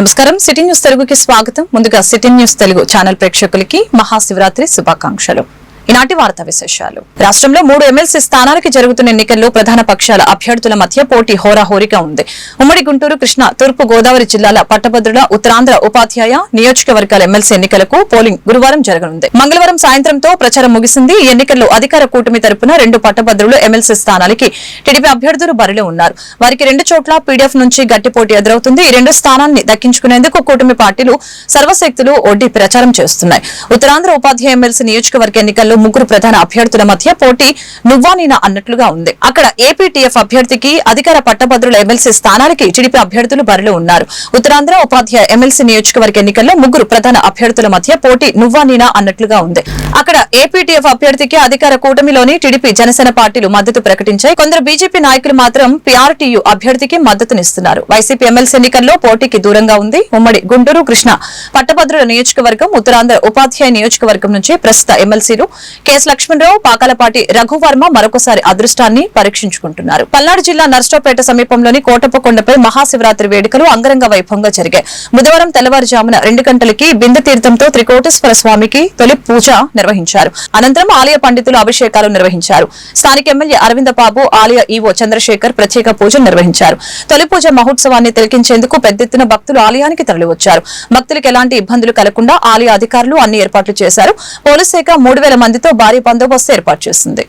నమస్కారం. City news తెలుగుకి స్వాగతం. ముందుగా సిటీ న్యూస్ తెలుగు ఛానల్ ప్రేక్షకులకి మహాశివరాత్రి శుభాకాంక్షలు. ఈనాటి వార్తా విశేషాలు. రాష్ట్రంలో మూడు ఎమ్మెల్సీ స్థానాలకి జరుగుతున్న ఎన్నికల్లో ప్రధాన పక్షాల అభ్యర్థుల మధ్య పోటీ హోరాహోరీగా ఉంది. ఉమ్మడి గుంటూరు కృష్ణా తూర్పు గోదావరి జిల్లాల పట్టభద్రుల ఉత్తరాంధ్ర ఉపాధ్యాయ నియోజకవర్గాల ఎమ్మెల్సీ ఎన్నికలకు పోలింగ్ గురువారం జరగనుంది. మంగళవారం సాయంత్రంతో ప్రచారం ముగిసింది. ఈ ఎన్నికల్లో అధికార కూటమి తరపున రెండు పట్టభద్రులు ఎమ్మెల్సీ స్థానాలకి టీడీపీ అభ్యర్థులు బరిలో ఉన్నారు. వారికి రెండు చోట్ల పీడీఎఫ్ నుంచి గట్టి పోటీ ఎదురవుతుంది. ఈ రెండు స్థానాన్ని దక్కించుకునేందుకు కూటమి పార్టీలు సర్వశక్తులు ఒడ్డి ప్రచారం చేస్తున్నాయి. ఉత్తరాంధ్ర ఉపాధ్యాయ ఎమ్మెల్సీ నియోజకవర్గ ఎన్నికల్లో ముగ్గురు ప్రధాన అభ్యర్థుల మధ్య పోటీ నువ్వానీనా అన్నట్లుగా ఉంది. అక్కడ ఏపీటీఎఫ్ అభ్యర్థికి అధికార పట్టభద్రుల ఎమ్మెల్సీ స్థానానికి టీడీపీ అభ్యర్థులు బరిలో ఉన్నారు. ఉత్తరాంధ్ర ఉపాధ్యాయ ఎమ్మెల్సీ నియోజకవర్గ ఎన్నికల్లో ముగ్గురు ప్రధాన అభ్యర్థుల మధ్య పోటీ నువ్వానీనా అన్నట్లుగా ఉంది. అక్కడ ఏపీటీఎఫ్ అభ్యర్థికి అధికార కూటమిలోని టీడీపీ జనసేన పార్టీలు మద్దతు ప్రకటించాయి. కొందరు బీజేపీ నాయకులు మాత్రం పీఆర్టీయూ అభ్యర్థికి మద్దతునిస్తున్నారు. వైసీపీ ఎమ్మెల్సీ ఎన్నికల్లో పోటీకి దూరంగా ఉంది. ఉమ్మడి గుంటూరు కృష్ణ పట్టభద్రుల నియోజకవర్గం ఉత్తరాంధ్ర ఉపాధ్యాయ నియోజకవర్గం నుంచి ప్రస్తుత ఎమ్మెల్సీలు కెఎస్ లక్ష్మణరావు పాకాలపాటి రఘువర్మ మరొకసారి అదృష్టాన్ని పరీక్షించుకుంటున్నారు. పల్నాడు జిల్లా నర్సరావుపేట సమీపంలోని కోటప్పకొండపై మహాశివరాత్రి వేడుకలు అంగరంగ వైభవంగా జరిగాయి. బుధవారం తెల్లవారుజామున రెండు గంటలకి బిందు తీర్థంతో త్రికోటేశ్వర స్వామికి తొలి పూజ నిర్వహించారు. అనంతరం ఆలయ పండితులు అభిషేకాలు నిర్వహించారు. స్థానిక ఎమ్మెల్యే అరవింద బాబు ఆలయ ఈవో చంద్రశేఖర్ ప్రత్యేక పూజలు నిర్వహించారు. తొలి పూజ మహోత్సవాన్ని తిలకించేందుకు పెద్ద ఎత్తున భక్తులు ఆలయానికి తరలివచ్చారు. భక్తులకు ఎలాంటి ఇబ్బందులు కలగకుండా ఆలయ అధికారులు అన్ని ఏర్పాట్లు చేశారు. పోలీస్ శాఖ మూడు వేల మందితో భారీ బందోబస్తు ఏర్పాటు చేసింది.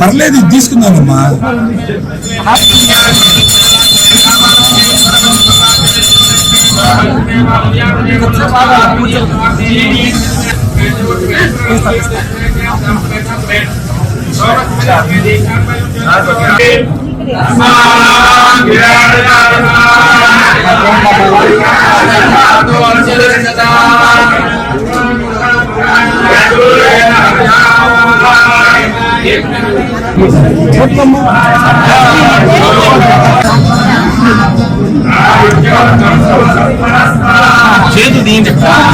పర్లేదు ఇది తీసుకుందామమ్మా. చేతు దీంట్లో స్వామి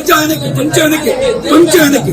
కొంచెం వెనక్కి కొంచెం వెనక్కి కొంచెం వెనక్కి.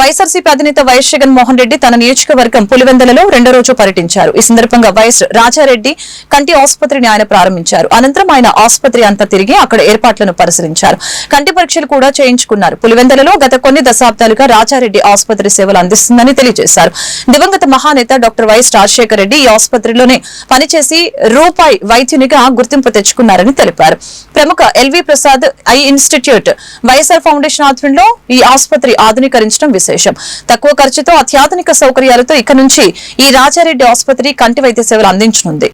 వైఎస్ఆర్సీపీ అధినేత వైఎస్ జగన్మోహన్ రెడ్డి తన నియోజకవర్గం పులివెందలలో రెండో రోజు పర్యటించారు. ఈ సందర్భంగా వైఎస్ రాజారెడ్డి కంటి ఆసుపత్రిని ఆయన ప్రారంభించారు. అనంతరం ఆయన ఆసుపత్రి అంతా తిరిగి అక్కడ ఏర్పాట్లను పరిశీలించారు. కంటి పరీక్షలు కూడా చేయించుకున్నారు. పులివెందలలో గత కొన్ని దశాబ్దాలుగా రాజారెడ్డి ఆసుపత్రి సేవలు అందిస్తుందని తెలియజేశారు. దివంగత మహానేత డాక్టర్ వైఎస్ రాజశేఖర రెడ్డి ఈ ఆసుపత్రిలోనే పనిచేసి రూపాయి వైద్యునిగా గుర్తింపు తెచ్చుకున్నారని తెలిపారు. ప్రముఖ L V Prasad eye institute YSR foundation ఆధ్వర్యంలో ఈ ఆసుపత్రి ఆధునీకరించడం విశేషం. తక్కువ ఖర్చుతో అత్యాధునిక సౌకర్యాలతో ఇక నుంచి ఈ రాజారెడ్డి ఆసుపత్రి కంటి వైద్య సేవలు అందించనుంది.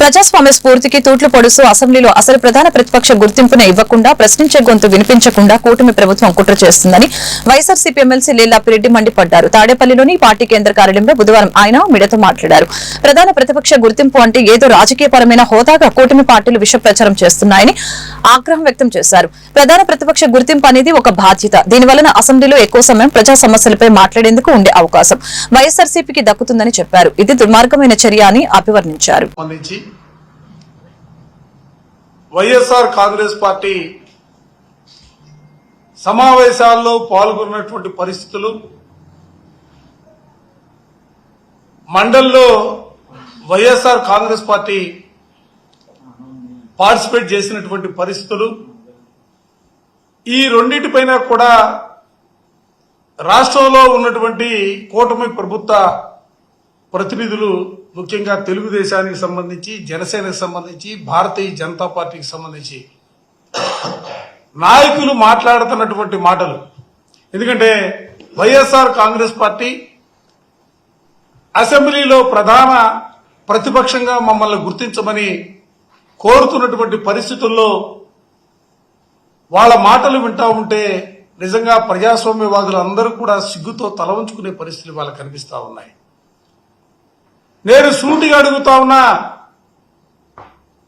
ప్రజాస్వామ్య స్ఫూర్తికి తూట్లు పొడుస్తూ అసెంబ్లీలో అసలు ప్రధాన ప్రతిపక్ష గుర్తింపునే ఇవ్వకుండా ప్రశ్నించే గొంతు వినిపించకుండా కూటమి ప్రభుత్వం కుట్ర చేస్తుందని వైఎస్ఆర్సీపీ ఎమ్మెల్సీ లీలాపిరెడ్డి మండిపడ్డారు. తాడేపల్లిలోని పార్టీ కేంద్ర కార్యాలయంలో బుధవారం ఆయన మీడియాతో మాట్లాడారు. ప్రధాన ప్రతిపక్ష గుర్తింపు అంటే ఏదో రాజకీయపరమైన హోదాగా కూటమి పార్టీలు విష ప్రచారం చేస్తున్నాయని ఆగ్రహం వ్యక్తం చేశారు. ప్రధాన ప్రతిపక్ష గుర్తింపు అనేది ఒక బాధ్యత. దీనివలన అసెంబ్లీలో ఎక్కువ సమయం ప్రజా సమస్యలపై మాట్లాడేందుకు ఉండే అవకాశం వైఎస్ఆర్సీపీకి దక్కుతుందని చెప్పారు. ఇది దుర్మార్గమైన చర్య అని అభివర్ణించారు. వైఎస్ఆర్ కాంగ్రెస్ పార్టీ సమావేశాల్లో పాల్గొన్నటువంటి పరిస్థితులు మండల్లో వైఎస్ఆర్ కాంగ్రెస్ పార్టీ పార్టిసిపేట్ చేసినటువంటి పరిస్థితులు. ఈ రెండింటిపైన కూడా రాష్ట్రంలో ఉన్నటువంటి కూటమి ప్రభుత్వ ప్రతినిధులు ముఖ్యంగా తెలుగుదేశానికి సంబంధించి జనసేనకు సంబంధించి భారతీయ జనతా పార్టీకి సంబంధించి నాయకులు మాట్లాడుతున్నటువంటి మాటలు. ఎందుకంటే వైఎస్ఆర్ కాంగ్రెస్ పార్టీ అసెంబ్లీలో ప్రధాన ప్రతిపక్షంగా మమ్మల్ని గుర్తించమని కోరుతున్నటువంటి పరిస్థితుల్లో వాళ్ళ మాటలు వింటా ఉంటే నిజంగా ప్రజాస్వామ్యవాదులు అందరూ కూడా సిగ్గుతో తల ఉంచుకునే పరిస్థితులు వాళ్ళకి కనిపిస్తూ ఉన్నాయి. నేను సూటిగా అడుగుతా ఉన్నా.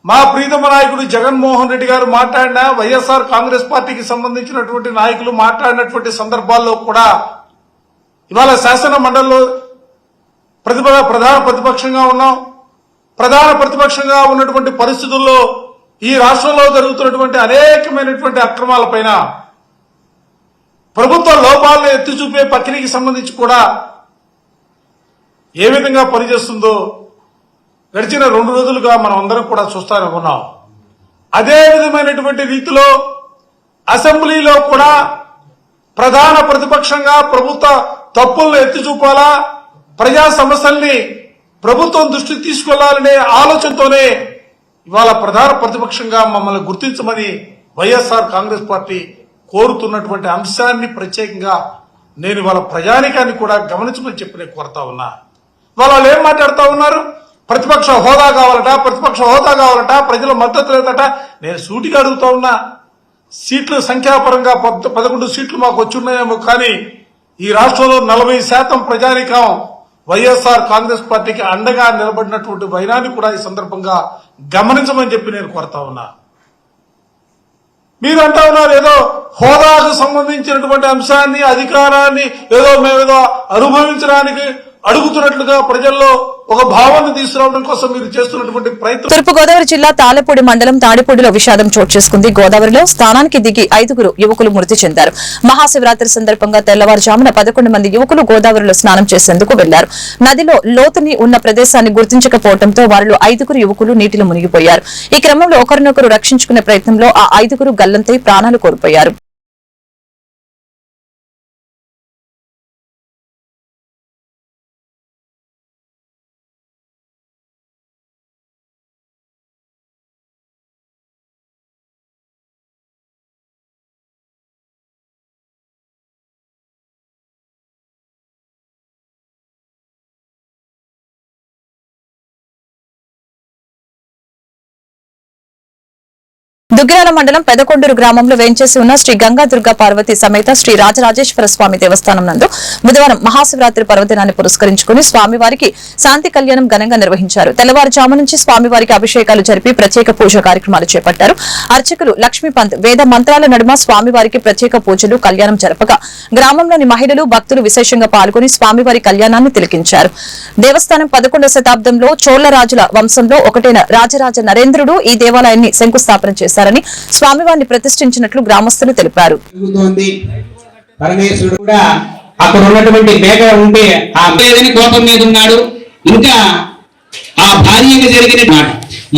మా ప్రీతమ నాయకుడు జగన్మోహన్ రెడ్డి గారు మాట్లాడిన వైఎస్ఆర్ కాంగ్రెస్ పార్టీకి సంబంధించినటువంటి నాయకులు మాట్లాడినటువంటి సందర్భాల్లో కూడా ఇవాళ శాసన మండలిలో ప్రతిప ప్రధాన ప్రతిపక్షంగా ఉన్నాం. ప్రధాన ప్రతిపక్షంగా ఉన్నటువంటి పరిస్థితుల్లో ఈ రాష్ట్రంలో జరుగుతున్నటువంటి అనేకమైనటువంటి అక్రమాలపైన ప్రభుత్వ లోపాలను ఎత్తి చూపే ప్రక్రియకి సంబంధించి కూడా ఏ విధంగా పనిచేస్తుందో గడిచిన రెండు రోజులుగా మనం అందరం కూడా చూస్తానే ఉన్నాం. అదే విధమైనటువంటి రీతిలో అసెంబ్లీలో కూడా ప్రధాన ప్రతిపక్షంగా ప్రభుత్వ తప్పులను ఎత్తి చూపాలా ప్రజా సమస్యల్ని ప్రభుత్వం దృష్టికి తీసుకెళ్ళాలనే ఆలోచనతోనే ఇవాళ ప్రధాన ప్రతిపక్షంగా మమ్మల్ని గుర్తించమని వైఎస్ఆర్ కాంగ్రెస్ పార్టీ కోరుతున్నటువంటి అంశాన్ని ప్రత్యేకంగా నేను ఇవాళ ప్రజానికాన్ని కూడా గమనించమని చెప్పి నేను కోరుతా ఉన్నా. ఇవాళ వాళ్ళు ఏం మాట్లాడుతూ ఉన్నారు? ప్రతిపక్ష హోదా కావాలట ప్రతిపక్ష హోదా కావాలట ప్రజల మద్దతు లేదట. నేను సూటిగా అడుగుతా ఉన్నా సీట్లు సంఖ్యాపరంగా పద్- పదకొండు సీట్లు మాకు వచ్చున్నాయేమో కానీ ఈ రాష్ట్రంలో నలభై శాతం ప్రజానికం వైఎస్ఆర్ కాంగ్రెస్ పార్టీకి అండగా నిలబడినటువంటి వైనాన్ని కూడా ఈ సందర్భంగా గమనించమని చెప్పి నేను కోరుతా ఉన్నా. మీరు అంటా ఉన్నారు ఏదో హోదాకు సంబంధించినటువంటి అంశాన్ని అధికారాన్ని ఏదో మేమేదో అనుభవించడానికి అడుగుతున్నట్లుగా ప్రజల్లో ఒక భావాన్ని తీసుకురావడం కోసం మీరు చేస్తున్నటువంటి ప్రయత్నం. తూర్పు గోదావరి జిల్లా తాళపూడి మండలం తాడిపూడిలో విషాదం చోటు చేసుకుంది. గోదావరిలో స్నానానికి దిగి ఐదుగురు యువకులు మృతి చెందారు. మహాశివరాత్రి సందర్భంగా తెల్లవారుజామున పదకొండు మంది యువకులు గోదావరిలో స్నానం చేసేందుకు వెళ్ళారు. నదిలో లోతుని ఉన్న ప్రదేశాన్ని గుర్తించకపోవడంతో వారిలో ఐదుగురు యువకులు నీటిలో మునిగిపోయారు. ఈ క్రమంలో ఒకరినొకరు రక్షించుకునే ప్రయత్నంలో ఆ ఐదుగురు గల్లంతై ప్రాణాలు కోల్పోయారు. దుగ్గిరాల మండలం పెదకొండూరు గ్రామంలో వేంచేసి ఉన్న శ్రీ గంగాదుర్గ పార్వతి సమేత శ్రీ రాజరాజేశ్వర స్వామి దేవస్థానం నందు బుధవారం మహాశివరాత్రి పర్వదినాన్ని పురస్కరించుకుని స్వామివారికి శాంతి కళ్యాణం ఘనంగా నిర్వహించారు. తెల్లవారుజాము నుంచి స్వామివారికి అభిషేకాలు జరిపి ప్రత్యేక పూజ కార్యక్రమాలు చేపట్టారు. అర్చకులు లక్ష్మీపంత్ వేద మంత్రాల నడుమ స్వామివారికి ప్రత్యేక పూజలు కళ్యాణం జరపగా గ్రామంలోని మహిళలు భక్తులు విశేషంగా పాల్గొని స్వామివారి కళ్యాణాన్ని తిలకించారు. దేవస్థానం పదకొండవ శతాబ్దంలో చోళ రాజుల వంశంలో ఒకటైన రాజరాజ నరేంద్రుడు ఈ దేవాలయాన్ని శంకుస్థాపన చేస్తున్నారని స్వామివారిని ప్రతిష్ఠించినట్లు గ్రామస్తులు తెలిపారు. పరమేశ్వరుడు కూడా అక్కడ ఉన్నటువంటి మేఘ ఉంటే ఆ పేదని కోపం మీద ఉన్నాడు. ఇంకా ఆ భార్యగా జరిగిన మాట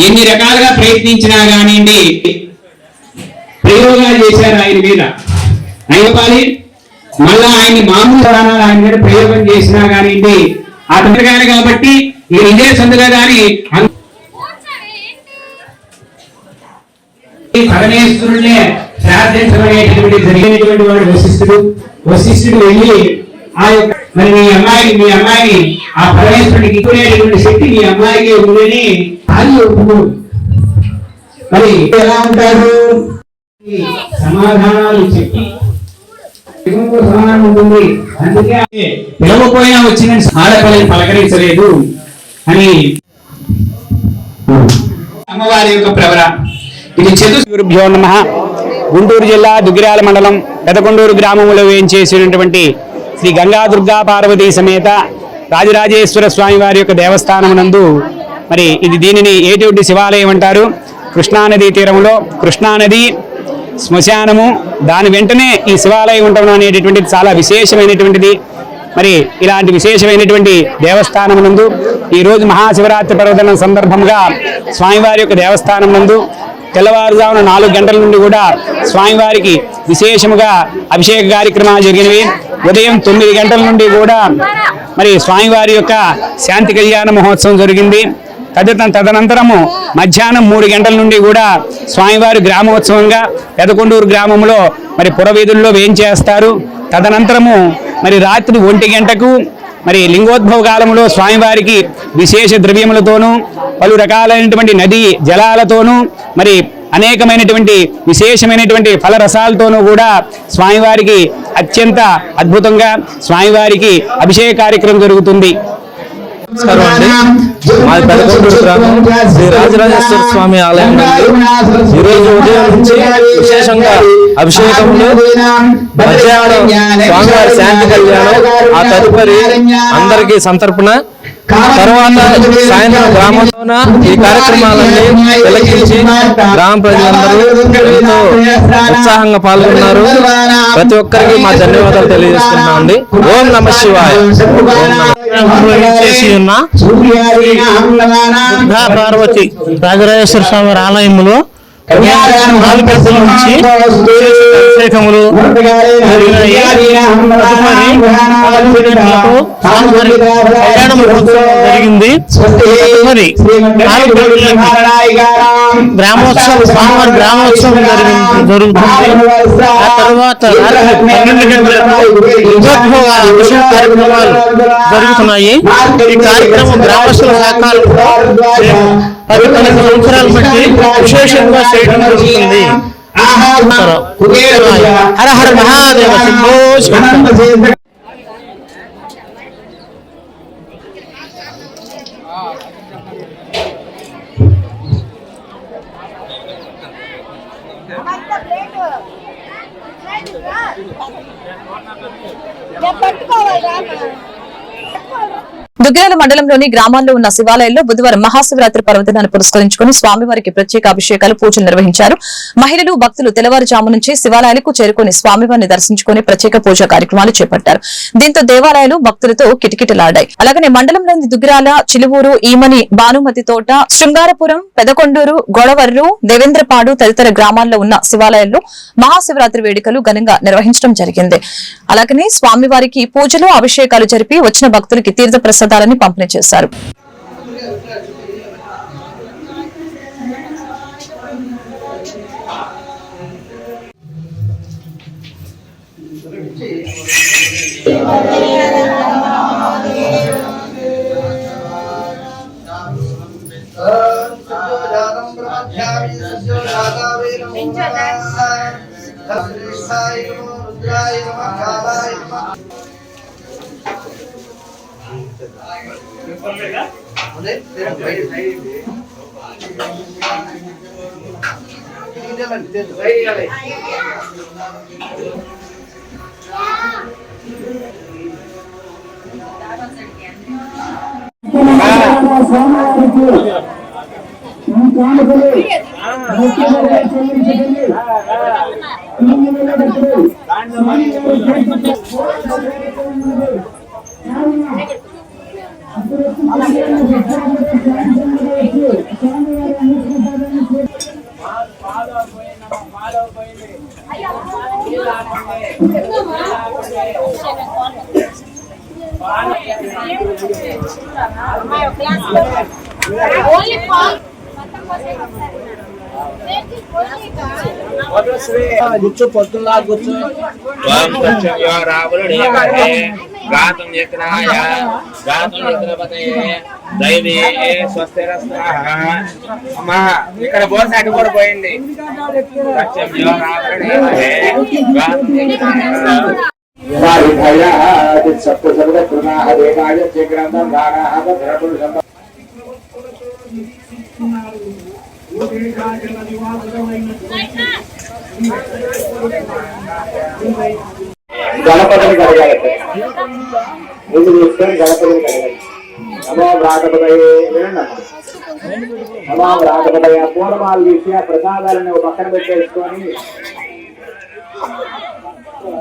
ఎన్ని రకాలుగా ప్రయత్నించినా కానివ్వండి ప్రయోగాలు చేశారు ఆయన మీద. అయ్యపాలి మళ్ళా ఆయన్ని మామూలు ప్రాణాలు ఆయన మీద ప్రయోగం చేసినా కానివ్వండి అతను గాని కాబట్టి ఇదే సందుగా కానీ పరమేశ్వరుణ్ణే ప్రార్థించబడేటటువంటి జరిగినటువంటి వాడు వశిష్ఠుడు. వశిష్ఠుడు వెళ్ళి ఆ యొక్క మరి మీ అమ్మాయిని మీ అమ్మాయిని ఆ పరమేశ్వరుడికి ఇప్పుడేటటువంటి శక్తి మీ అమ్మాయికి ఉందని అది ఒప్పుకోడు మరి ఎలా ఉంటాడు? సమాధానాలు చెప్పి. సమాధానం ఉంటుంది. అందుకే పిలవపోయినా వచ్చిన ఆడపిల్లని పలకరించలేదు అని. అమ్మవారి యొక్క ప్రవర ఇది చతుర్ గురుభ్యో నమ. గుంటూరు జిల్లా దుగ్గిరాల మండలం పెదకొండూరు గ్రామంలో వేయించేసినటువంటి శ్రీ గంగా దుర్గా పార్వతీ సమేత రాజరాజేశ్వర స్వామి వారి యొక్క దేవస్థానం నందు మరి ఇది దీనిని ఏటివుడి శివాలయం అంటారు? కృష్ణానదీ తీరంలో కృష్ణానది శ్మశానము. దాని వెంటనే ఈ శివాలయం ఉండడం అనేటటువంటిది చాలా విశేషమైనటువంటిది. మరి ఇలాంటి విశేషమైనటువంటి దేవస్థానం నందు ఈరోజు మహాశివరాత్రి పర్వదనం సందర్భంగా స్వామివారి యొక్క దేవస్థానం నందు తెల్లవారుజామున నాలుగు గంటల నుండి కూడా స్వామివారికి విశేషముగా అభిషేక కార్యక్రమాలు జరిగినవి. ఉదయం తొమ్మిది గంటల నుండి కూడా మరి స్వామివారి యొక్క శాంతి కళ్యాణ మహోత్సవం జరిగింది. తదిత తదనంతరము మధ్యాహ్నం మూడు గంటల నుండి కూడా స్వామివారి గ్రామోత్సవంగా పెదకొండూరు గ్రామంలో మరి పురవీధుల్లో వేయించేస్తారు తదనంతరము మరి రాత్రి ఒంటి గంటకు మరి లింగోద్భవ కాలంలో స్వామివారికి విశేష ద్రవ్యములతోనూ పలు రకాలైనటువంటి నది జలాలతోనూ మరి అనేకమైనటువంటి విశేషమైనటువంటి ఫలరసాలతోనూ కూడా స్వామివారికి అత్యంత అద్భుతంగా స్వామివారికి అభిషేక కార్యక్రమం జరుగుతుంది. నమస్కారం అండి. మాది పెదకొండూరు గ్రామం. శ్రీ రాజరాజేశ్వర స్వామి ఆలయం ఈ రోజు ఉదయం నుంచి విశేషంగా అభిషేకంలో మధ్యాహ్నం స్వామివారి శాంతి కళ్యాణం ఆ తదుపరి అందరికీ సంతర్పణ. తర్వాత సాయంత్రం గ్రామంలోన ఈ కార్యక్రమాలన్నీ తిలకించి గ్రామ ప్రజలందరూ ఎంతో ఉత్సాహంగా పాల్గొన్నారు. ప్రతి ఒక్కరికి మా ధన్యవాదాలు తెలియజేస్తున్నాం అండి. ఓం నమ శివాయ. చేసి ఉన్న పార్వతి రాజరాజేశ్వర స్వామి వారి నుంచి అభిషేకములు జరిగింది. గంటలకి గ్రామోత్సవం స్వామివారి గ్రామోత్సవం జరిగింది. జరుగుతుంది ఆ తర్వాత పన్నెండు కార్యక్రమాలు జరుగుతున్నాయి ఈ కార్యక్రమం గ్రామస్తుల సహకారంతో మేము పది సంవత్సరాలు బట్టి విశేషంగా చేయడం జరుగుతుంది హర హర మహాదేవ శంభో పట్టుకోవాలి దుగ్గిరాల మండలంలోని గ్రామాల్లో ఉన్న శివాలయాల్లో బుధవారం మహాశివరాత్రి పర్వదినాన్ని పురస్కరించుకుని స్వామివారికి ప్రత్యేక అభిషేకాలు పూజలు నిర్వహించారు. మహిళలు భక్తులు తెల్లవారుజాము నుంచి శివాలయాలకు చేరుకుని స్వామివారిని దర్శించుకుని ప్రత్యేక పూజా కార్యక్రమాలు చేపట్టారు. దీంతో దేవాలయాలు భక్తులతో కిటకిటలాడాయి. అలాగనే మండలంలోని దుగ్గిరాల చిలువూరు ఈమని భానుమతి తోట శృంగారపురం పెదకొండూరు గొడవర్రు దేవేంద్రపాడు తదితర గ్రామాల్లో ఉన్న శివాలయాల్లో మహాశివరాత్రి వేడుకలు ఘనంగా నిర్వహించడం జరిగింది. అలాగనే స్వామివారికి పూజలు అభిషేకాలు జరిపి వచ్చిన భక్తులకి తీర్థ ఆహారాన్ని పంపిణీ చేశారు ఈ కానుకలు ముఖ్యమంత్రి చెల్లించకండి ఈ నెలలో ఓన్లీ పాల్ కూర్చో పొద్దున్నా కూర్చో గాతం యజ్ఞాయ గాతం యజ్ఞపతయే దైవీ స్వస్తిరస్వాహ అమ్మా ఇక్కడ బోస్ అటు కూడా పోయింది సత్యం గాతం యజ్ఞాయ గణపతిని కడగాలి ముందు తీసుకొని గణపతిని కడగాలి నమో వ్రాతపదయే వినండి నమో వ్రాతపదయ పూర్ణమాలు తీసి ఆ ప్రసాదాలను ఒక పక్కన పెట్టేసుకొని వారి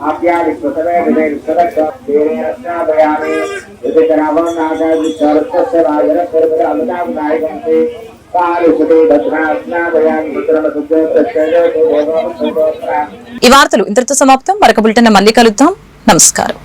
పయామి ఉందా ఈ వార్తలు ఇంతటితో సమాప్తం. మరొక బులెటిన్ మళ్ళీ కలుద్దాం. నమస్కారం.